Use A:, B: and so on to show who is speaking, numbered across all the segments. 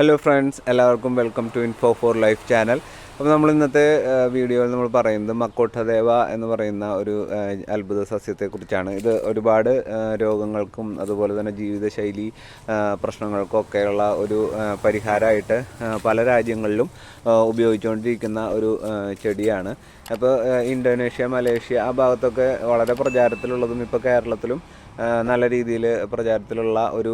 A: Hello friends എല്ലാവർക്കും welcome to info for life channel അപ്പോൾ നമ്മൾ ഇന്നത്തെ വീഡിയോയിൽ നമ്മൾ പറയുന്നത് മക്കോട്ടദേവ എന്ന് പറയുന്ന ഒരു അത്ഭുത സസ്യത്തെക്കുറിച്ചാണ് ഇത് ഒരുപാട് രോഗങ്ങൾക്കും അതുപോലെ തന്നെ ജീവിതശൈലി പ്രശ്നങ്ങൾക്കും പ്രശ്നങ്ങൾക്കൊക്കെയുള്ള ഒരു പരിഹാരമായിട്ട് പല രാജ്യങ്ങളിലും ഉപയോഗിച്ചുകൊണ്ടിരിക്കുന്ന ഒരു ചെടിയാണ്. അപ്പോൾ ഇന്തോനേഷ്യ മലേഷ്യ ആ ഭാഗത്തൊക്കെ വളരെ പ്രചാരത്തിലുള്ളതും ഇപ്പോൾ കേരളത്തിലും നല്ല രീതിയിൽ പ്രചാരത്തിലുള്ള ഒരു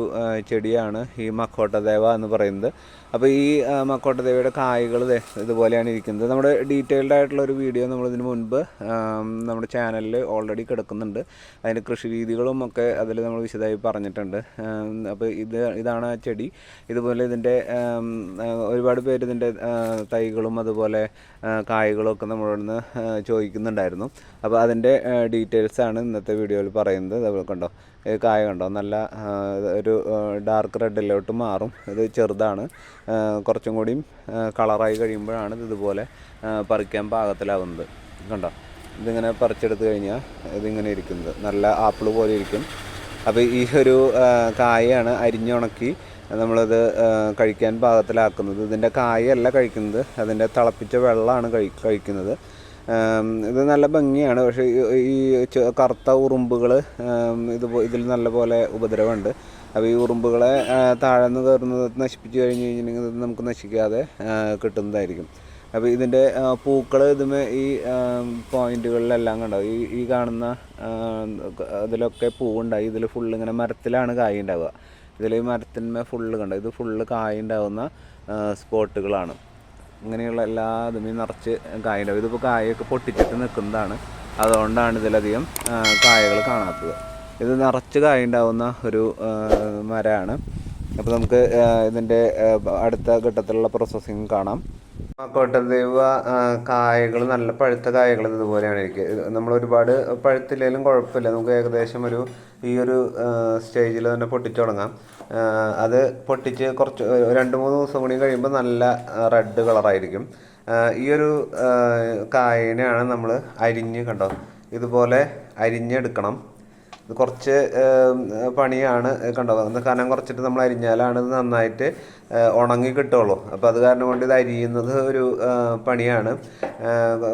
A: ചെടിയാണ് ഈ മക്കോട്ടദേവ എന്ന് പറയുന്നത്. അപ്പോൾ ഈ മക്കോട്ടദേവിയുടെ കായ്കൾ ഇതുപോലെയാണ് ഇരിക്കുന്നത്. നമ്മുടെ ഡീറ്റെയിൽഡ് ആയിട്ടുള്ള ഒരു വീഡിയോ നമ്മൾ ഇതിന് മുൻപ് നമ്മുടെ ചാനലിൽ ഓൾറെഡി കിടക്കുന്നുണ്ട്. അതിന്റെ കൃഷി രീതികളും ഒക്കെ അതിൽ നമ്മൾ വിശദമായി പറഞ്ഞിട്ടുണ്ട്. അപ്പോൾ ഇത് ഇതാണ് ആ ചെടി. ഇതുപോലെ ഇതിന്റെ ഒരുപാട് പേര് ഇതിന്റെ തൈകളും അതുപോലെ കായകളും ഒക്കെ നമ്മളോട് ചോദിക്കുന്നുണ്ടായിരുന്നു. അപ്പോൾ അതിന്റെ ഡീറ്റെയിൽസാണ് ഇന്നത്തെ വീഡിയോയിൽ പറയുന്നത്. അതുപോലെ കണ്ടോ? കായ കണ്ടോ? നല്ല ഒരു ഡാർക്ക് റെഡിലോട്ട് മാറും. ഇത് ചെറുതാണ്. കുറച്ചും കൂടിയും കളറായി കഴിയുമ്പോഴാണ് ഇത് ഇതുപോലെ പറിക്കാൻ പാകത്തിലാവുന്നത്. കണ്ടോ? ഇതിങ്ങനെ പറിച്ചെടുത്ത് കഴിഞ്ഞാൽ ഇതിങ്ങനെ ഇരിക്കുന്നത്. നല്ല ആപ്പിൾ പോലെ ഇരിക്കും. അപ്പോൾ ഈ ഒരു കായയാണ് അരിഞ്ഞുണക്കി നമ്മളത് കഴിക്കാൻ പാകത്തിലാക്കുന്നത്. ഇതിന്റെ കായയല്ല കഴിക്കുന്നത്. അതിന്റെ തിളപ്പിച്ച വെള്ളമാണ് കഴി കഴിക്കുന്നത്. ഇത് നല്ല ഭംഗിയാണ്. പക്ഷേ ഈ- കറുത്ത ഉറുമ്പുകൾ ഇത് ഇതിൽ നല്ല പോലെ ഉപദ്രവമുണ്ട്. അപ്പോൾ ഈ ഉറുമ്പുകളെ താഴെ താഴെന്ന് കയറുന്നത് നശിപ്പിച്ച് കഴിഞ്ഞ് കഴിഞ്ഞിട്ടുണ്ടെങ്കിൽ നമുക്ക് നശിക്കാതെ കിട്ടുന്നതായിരിക്കും. അപ്പോൾ ഇതിന്റെ പൂക്കൾ ഇതുമേ ഈ പോയിന്റുകളിലെല്ലാം കണ്ടോ? ഈ ഈ കാണുന്ന ഇതിലൊക്കെ പൂവുണ്ടായി. ഇതിൽ ഫുള്ള് ഇങ്ങനെ മരത്തിലാണ് കായ ഉണ്ടാവുക ഇതിൽ ഈ മരത്തിന്മേ ഫുള്ള് കണ്ടോ? ഇത് ഫുള്ള് കായ ഉണ്ടാവുന്ന സ്പോട്ടുകളാണ് ഇങ്ങനെയുള്ള എല്ലാ ഇതുമേ നിറച്ച് കായ ഉണ്ടാവും ഇതിപ്പോൾ കായൊക്കെ പൊട്ടിച്ചിട്ട് നിൽക്കുന്നതാണ് അതുകൊണ്ടാണ് ഇതിലധികം കായകൾ കാണാത്തത്. ഇത് നിറച്ച് കായ ഉണ്ടാവുന്ന ഒരു മരമാണ്. അപ്പോൾ നമുക്ക് ഇതിന്റെ അടുത്ത ഘട്ടത്തിലുള്ള പ്രോസസ്സിങ് കാണാം. കോട്ടദേവ കായകൾ നല്ല പഴുത്ത കായകൾ ഇതുപോലെയാണ് ഇരിക്കുക നമ്മൾ ഒരുപാട് പഴുത്തില്ലെങ്കിലും കുഴപ്പമില്ല. നമുക്ക് ഏകദേശം ഒരു ഈ ഒരു സ്റ്റേജിൽ തന്നെ പൊട്ടിച്ചു തുടങ്ങാം. അത് പൊട്ടിച്ച് കുറച്ച് രണ്ട് മൂന്ന് ദിവസം കൂടി കഴിയുമ്പോൾ നല്ല റെഡ് കളറായിരിക്കും. ഈ ഒരു കായനെയാണ് നമ്മൾ അരിഞ്ഞ് കണ്ടോ? ഇതുപോലെ അരിഞ്ഞെടുക്കണം. ഇത് കുറച്ച് പണിയാണ് കണ്ടോ ഒന്ന് കനം കുറച്ചിട്ട് നമ്മൾ അരിഞ്ഞാലാണ് ഇത് നന്നായിട്ട് ഉണങ്ങി കിട്ടുള്ളൂ. അപ്പോൾ അത് കാരണം കൊണ്ട് ഇത് അരിയുന്നത് ഒരു പണിയാണ്.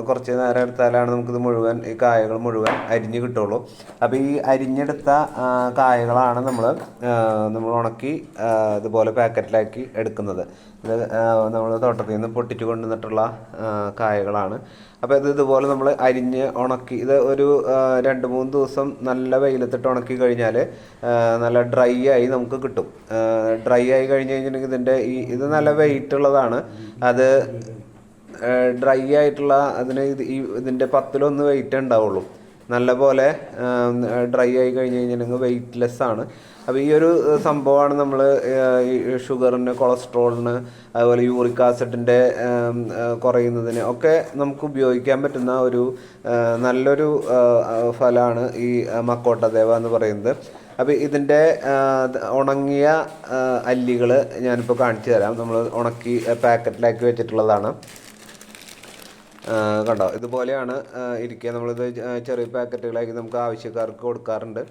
A: കുറച്ച് നേരം എടുത്താലാണ് നമുക്കിത് മുഴുവൻ ഈ കായകൾ മുഴുവൻ അരിഞ്ഞ് കിട്ടുള്ളൂ. അപ്പോൾ ഈ അരിഞ്ഞെടുത്ത കായകളാണ് നമ്മൾ നമ്മൾ ഉണക്കി ഇതുപോലെ പാക്കറ്റിലാക്കി എടുക്കുന്നത്. ഇത് നമ്മൾ തോട്ടത്തിൽ നിന്ന് പൊട്ടിച്ചു കൊണ്ടുവന്നിട്ടുള്ള കായകളാണ്. അപ്പോൾ ഇത് ഇതുപോലെ നമ്മൾ അരിഞ്ഞ് ഉണക്കി ഇത് ഒരു രണ്ട് മൂന്ന് ദിവസം നല്ല വെയിലത്തിട്ട് ഉണക്കി കഴിഞ്ഞാൽ നല്ല ഡ്രൈ ആയി നമുക്ക് കിട്ടും. ഡ്രൈ ആയി കഴിഞ്ഞ് കഴിഞ്ഞിട്ടുണ്ടെങ്കിൽ ഇതിന്റെ ഈ ഇത് നല്ല വെയിറ്റ് ഉള്ളതാണ്. അത് ഡ്രൈ ആയിട്ടുള്ള അതിന് ഈ ഇതിന്റെ പത്തിലൊന്ന് വെയിറ്റ് ഉണ്ടാവുള്ളൂ. നല്ല പോലെ ഡ്രൈ ആയി കഴിഞ്ഞ് കഴിഞ്ഞിട്ടുണ്ടെങ്കിൽ വെയിറ്റ്ലെസ് ആണ്. അപ്പോൾ ഈ ഒരു സംഭവമാണ് നമ്മൾ ഷുഗറിന് കൊളസ്ട്രോളിന് അതുപോലെ യൂറിക് ആസിഡിന്റെ കുറയുന്നതിന് ഒക്കെ നമുക്ക് ഉപയോഗിക്കാൻ പറ്റുന്ന ഒരു നല്ലൊരു ഫലമാണ് ഈ മക്കോട്ടദേവ എന്ന് പറയുന്നത്. അപ്പോൾ ഇതിന്റെ ഉണങ്ങിയ അല്ലികൾ ഞാനിപ്പോൾ കാണിച്ചു തരാം. നമ്മൾ ഉണക്കി പാക്കറ്റിലാക്കി വെച്ചിട്ടുള്ളതാണ്. കണ്ടോ? ഇതുപോലെയാണ് ഇരിക്കുക. നമ്മളിത് ചെറിയ പാക്കറ്റുകളാക്കി നമുക്ക് ആവശ്യക്കാർക്ക് കൊടുക്കാറുണ്ട്.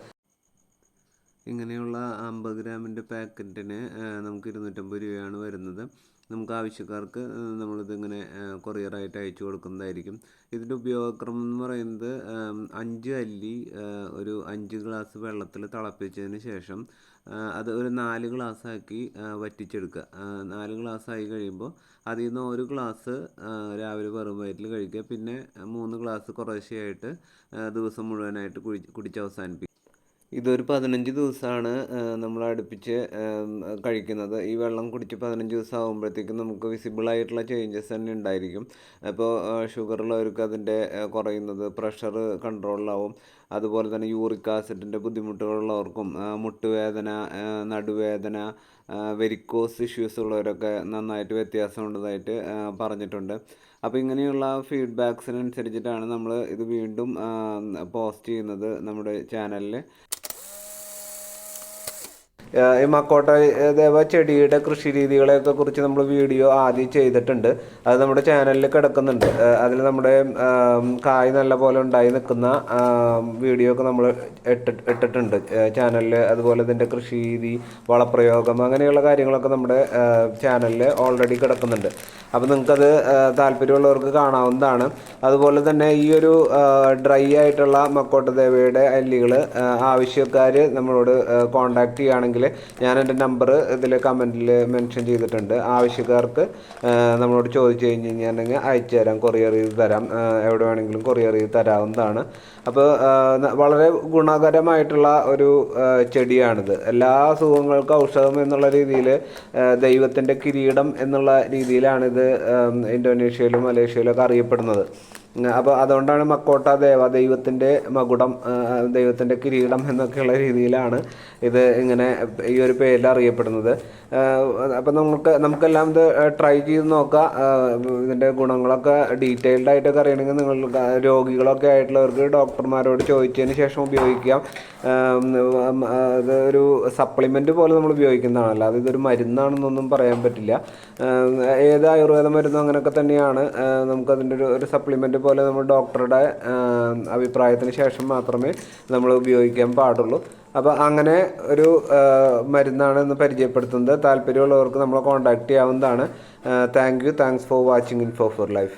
A: ഇങ്ങനെയുള്ള അമ്പത് ഗ്രാമിന്റെ പാക്കറ്റിന് നമുക്ക് ഇരുന്നൂറ്റമ്പത് രൂപയാണ് വരുന്നത്. നമുക്ക് ആവശ്യക്കാർക്ക് നമ്മളിത് ആ, കൊറിയറായിട്ട് അയച്ചു കൊടുക്കുന്നതായിരിക്കും. ഇതിന്റെ ഉപയോഗക്രമം എന്ന് പറയുന്നത് അഞ്ച് അല്ലി ഒരു അഞ്ച് ഗ്ലാസ് വെള്ളത്തിൽ തിളപ്പിച്ചതിന് ശേഷം അത് ഒരു നാല് ഗ്ലാസ് ആക്കി വറ്റിച്ചെടുക്കുക. നാല് ഗ്ലാസ് ആയി കഴിയുമ്പോൾ അതിൽ നിന്ന് ഒരു ഗ്ലാസ് രാവിലെ വെറും വയറ്റിൽ കഴിക്കുക. പിന്നെ മൂന്ന് ഗ്ലാസ് കുറേശ്ശെയായിട്ട് ദിവസം മുഴുവനായിട്ട് കുടി കുടിച്ച് അവസാനിപ്പിക്കുക. ഇതൊരു പതിനഞ്ച് ദിവസമാണ് നമ്മൾ അടുപ്പിച്ച് കഴിക്കുന്നത്. ഈ വെള്ളം കുടിച്ച് പതിനഞ്ച് ദിവസം ആകുമ്പോഴത്തേക്കും നമുക്ക് വിസിബിളായിട്ടുള്ള ചേഞ്ചസ് തന്നെ ഉണ്ടായിരിക്കും. അപ്പോൾ ഷുഗറുള്ളവർക്ക് അതിന്റെ കുറയുന്നത് പ്രഷർ കൺട്രോളിലാവും അതുപോലെ തന്നെ യൂറിക് ആസിഡിന്റെ ബുദ്ധിമുട്ടുകളുള്ളവർക്കും മുട്ടുവേദന നടുവേദന വെരിക്കോസ് ഇഷ്യൂസ് ഉള്ളവരൊക്കെ നന്നായിട്ട് വ്യത്യാസമുള്ളതായിട്ട് പറഞ്ഞിട്ടുണ്ട്. അപ്പോൾ ഇങ്ങനെയുള്ള ഫീഡ്ബാക്സിനനുസരിച്ചിട്ടാണ് നമ്മൾ ഇത് വീണ്ടും പോസ്റ്റ് ചെയ്യുന്നത് നമ്മുടെ ചാനലിൽ മക്കോട്ട ഏഹ് ദേവ ചെടിയുടെ കൃഷി രീതികളെയൊക്കെ കുറിച്ച് നമ്മൾ വീഡിയോ ആദ്യം ചെയ്തിട്ടുണ്ട്. അത് നമ്മുടെ ചാനലിൽ കിടക്കുന്നുണ്ട്. അതിൽ നമ്മുടെ കായ് നല്ല പോലെ ഉണ്ടായി നിൽക്കുന്ന വീഡിയോ ഒക്കെ നമ്മൾ ഇട്ടിട്ട് ഇട്ടിട്ടുണ്ട്. ചാനലിൽ അതുപോലെ ഇതിന്റെ കൃഷി രീതി വളപ്രയോഗം അങ്ങനെയുള്ള കാര്യങ്ങളൊക്കെ നമ്മുടെ ചാനലിൽ ഓൾറെഡി കിടക്കുന്നുണ്ട്. അപ്പോൾ നിങ്ങൾക്കത് താല്പര്യമുള്ളവർക്ക് കാണാവുന്നതാണ്. അതുപോലെ തന്നെ ഈ ഒരു ഡ്രൈ ആയിട്ടുള്ള മക്കോട്ട ദേവയുടെ അല്ലികൾ ആവശ്യക്കാർ നമ്മളോട് കോണ്ടാക്ട് ചെയ്യുകയാണെങ്കിൽ ഞാൻ എന്റെ നമ്പർ ഇതിൽ കമന്റിൽ മെൻഷൻ ചെയ്തിട്ടുണ്ട്. ആവശ്യക്കാർക്ക് നമ്മളോട് ചോദിച്ചു കഴിഞ്ഞ് കഴിഞ്ഞാൽ അയച്ചു തരാം കൊറിയർ ചെയ്ത് തരാം. എവിടെ വേണമെങ്കിലും കൊറിയർ ചെയ്ത് തരാവുന്നതാണ്. അപ്പോൾ വളരെ ഗുണകരമായിട്ടുള്ള ഒരു ചെടിയാണിത്. എല്ലാ അസുഖങ്ങൾക്കും ഔഷധം എന്നുള്ള രീതിയിൽ ദൈവത്തിന്റെ കിരീടം എന്നുള്ള രീതിയിലാണിത് ഇന്തോനേഷ്യയിലും മലേഷ്യയിലും ഒക്കെ അറിയപ്പെടുന്നത്. അപ്പോൾ അതുകൊണ്ടാണ് മക്കോട്ട ദേവ ദൈവത്തിന്റെ മകുടം ദൈവത്തിന്റെ കിരീടം എന്നൊക്കെയുള്ള രീതിയിലാണ് ഇത് ഇങ്ങനെ ഈ ഒരു പേരിൽ അറിയപ്പെടുന്നത്. അപ്പം നമുക്ക് നമുക്കെല്ലാം ഇത് ട്രൈ ചെയ്ത് നോക്കാം. ഇതിന്റെ ഗുണങ്ങളൊക്കെ ഡീറ്റെയിൽഡ് ആയിട്ടൊക്കെ അറിയണമെങ്കിൽ നിങ്ങൾ രോഗികളൊക്കെ ആയിട്ടുള്ളവർക്ക് ഡോക്ടർമാരോട് ചോദിച്ചതിന് ശേഷം ഉപയോഗിക്കാം. അതൊരു ഒരു സപ്ലിമെന്റ് പോലെ നമ്മൾ ഉപയോഗിക്കുന്നതാണ്. അല്ലാതെ ഇതൊരു മരുന്നാണെന്നൊന്നും പറയാൻ പറ്റില്ല. ഏത് ആയുർവേദ മരുന്നും അങ്ങനെയൊക്കെ തന്നെയാണ്. നമുക്കതിന്റെ ഒരു ഒരു സപ്ലിമെന്റ് പോലെ നമ്മൾ ഡോക്ടറുടെ അഭിപ്രായത്തിന് ശേഷം മാത്രമേ നമ്മൾ ഉപയോഗിക്കാൻ പാടുള്ളൂ. അപ്പോൾ അങ്ങനെ ഒരു മരുന്നാണ് ഇന്ന് പരിചയപ്പെടുത്തുന്നത്. താല്പര്യമുള്ളവർക്ക് നമ്മളെ കോൺടാക്ട് ചെയ്യാവുന്നതാണ്. Thank you thanks for watching info for life